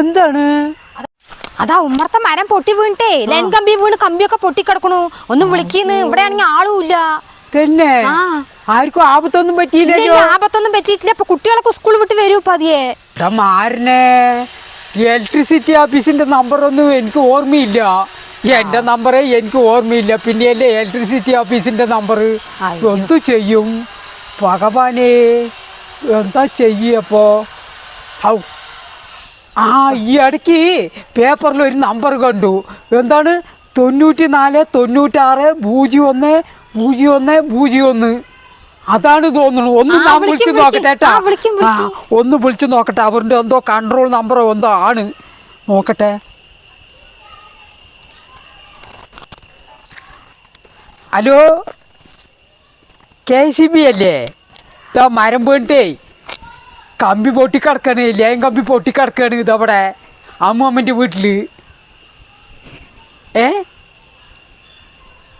എന്താണ്? അതാ ഉമ്മർത്ത മരം പൊട്ടി വീണിട്ടേ. ലൈൻ കമ്പി വീണ് കമ്പിയൊക്കെ പൊട്ടി പൊട്ടിക്കിടക്കണു. ഒന്നും വിളിക്കുന്നു. ഇവിടെ ആണെങ്കിൽ ആളും ഇല്ല. തന്നെ. ആർക്കും ആപത്തൊന്നും പറ്റിയില്ലല്ലോ ആപത്തൊന്നും പറ്റിയിട്ടില്ല. ഇപ്പൊ കുട്ടികളൊക്കെ സ്കൂൾ വിട്ട് വരൂ പതിയെ. ഇലക്ട്രിസിറ്റി ഓഫീസിന്റെ നമ്പറൊന്നും എനിക്ക് ഓർമ്മയില്ല. എന്റെ നമ്പറേ എനിക്ക് ഓർമ്മയില്ല. പിന്നെയല്ലേ ഇലക്ട്രിസിറ്റി ഓഫീസിന്റെ നമ്പർ. എന്തു ചെയ്യും? ഭഗവാനെ എന്താ ചെയ്യപ്പോ? ഹൗ. ആ ഈ ഇടയ്ക്ക് പേപ്പറിൽ ഒരു നമ്പർ കണ്ടു. എന്താണ്? തൊണ്ണൂറ്റി നാല് തൊണ്ണൂറ്റാറ് പൂജ്യം ഒന്ന് പൂജ്യം ഒന്ന് പൂജ്യം ഒന്ന്. അതാണ് തോന്നുന്നു. ഒന്ന് ഞാൻ വിളിച്ചു. നോക്കട്ടെ ട്ടാ. ആ. ഒന്ന് വിളിച്ചു നോക്കട്ടെ. അവരുടെ എന്തോ കൺട്രോൾ നമ്പറോ എന്തോ ആണ്. നോക്കട്ടെ. ഹലോ? കെ സി ബി അല്ലേ? ഇതാ മരം വീണിട്ടേ. കമ്പി പൊട്ടിക്കിടക്കാണ് ലേൻ കമ്പി പൊട്ടിക്കിടക്കാണ് ഇതവിടെ അമ്മൂമ്മന്റെ വീട്ടിൽ ഏ?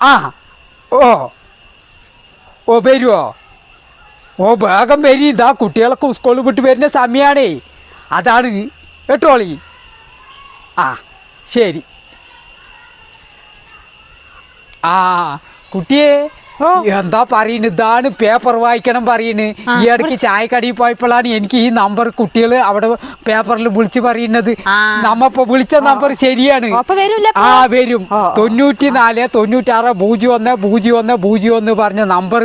ആ ഓ. ഓ വരുമോ ഓ വേഗം വരി. ഇതാ കുട്ടികളൊക്കെ സ്കൂളിൽ വിട്ട് വരുന്ന സമയമാണേ അതാണ് കേട്ടോളി ആ ശരി. ആ കുട്ടിയെ. എന്താ പറയുന്നത് ഇതാണ് പേപ്പർ വായിക്കണം പറയുന്നത് ആ, ഈ ഇടയ്ക്ക് ചായക്കടയിൽ പോയപ്പോഴാണ് എനിക്ക് ഈ നമ്പർ കുട്ടികൾ അവിടെ പേപ്പറിൽ വിളിച്ച് പറയുന്നത് നമ്മ നമ്മപ്പോ വിളിച്ച നമ്പർ ശരിയാണ്. ആ? വരും. തൊണ്ണൂറ്റി നാല് തൊണ്ണൂറ്റാറ് പൂജ്യം ഒന്ന് പൂജ്യം ഒന്ന് പൂജ്യം ഒന്ന് പറഞ്ഞ നമ്പർ.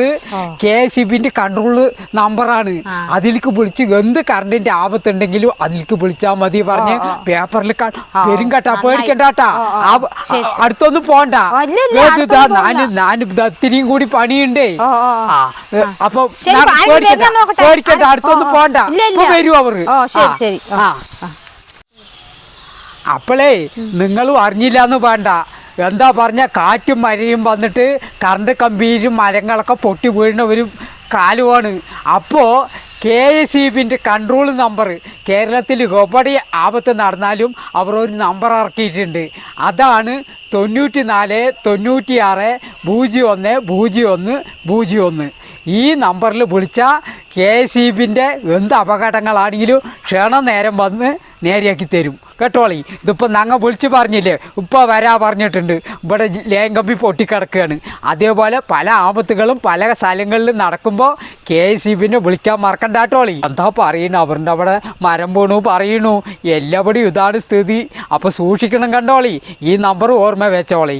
കെ എസ് ബിന്റെ കൺട്രോൾ നമ്പറാണ് അതിലേക്ക് വിളിച്ച് എന്ത് കറണ്ടിന്റെ ആപത്തുണ്ടെങ്കിലും അതിലേക്ക് വിളിച്ചാൽ മതി പറഞ്ഞ്. പേപ്പറിൽ വരും കേട്ടാ പേടിക്കണ്ടാട്ടാ. അടുത്തൊന്നും പോണ്ട. ഞാൻ ഞാൻ ഇത്തിരിയും കൂടി പണിയുണ്ടേ. അപ്പൊ ആരും- അടുത്തൊന്നും. പോണ്ട. വരൂ അവർ. അപ്പോളേ നിങ്ങളും അറിഞ്ഞില്ല എന്ന് വേണ്ട. എന്താ പറഞ്ഞ? കാറ്റും മഴയും വന്നിട്ട് കറണ്ട് കമ്പിയിലും മരങ്ങളൊക്കെ പൊട്ടി വീഴുന്ന ഒരു കാലുവാണ്. അപ്പോ കെ എസ് ഇ ബിന്റെ കൺട്രോൾ നമ്പർ കേരളത്തിൽ എവിടെ ആപത്ത് നടന്നാലും അവർ ഒരു നമ്പർ ഇറക്കിയിട്ടുണ്ട്. അതാണ് തൊണ്ണൂറ്റി നാല് തൊണ്ണൂറ്റി ആറ് പൂജ്യം ഒന്ന് പൂജ്യം ഒന്ന് പൂജ്യം ഒന്ന് ഈ നമ്പറിൽ വിളിച്ചാൽ കെ ഇ ബിന്റെ എന്ത് അപകടങ്ങളാണെങ്കിലും ക്ഷണനേരം വന്ന് നേരെയാക്കി തരും. കേട്ടോളി? ഇതിപ്പോൾ ഞങ്ങൾ വിളിച്ച് പറഞ്ഞില്ലേ? ഇപ്പോൾ വരാ പറഞ്ഞിട്ടുണ്ട്. ഇവിടെ ലേങ്കമ്പി പൊട്ടിക്കിടക്കുകയാണ് അതേപോലെ പല ആപത്തുകളും പല സ്ഥലങ്ങളിലും നടക്കുമ്പോൾ കെ ഇ ബിനെ വിളിക്കാൻ മറക്കണ്ട കേട്ടോളി. എന്താ പറയണു അവരുടെ അവിടെ മരം വീണു പറയണു എല്ലാവിടെയും ഇതാണ് സ്ഥിതി. അപ്പോൾ സൂക്ഷിക്കണം കണ്ടോളി. ഈ നമ്പർ ഓർമ്മ വെച്ചോളി.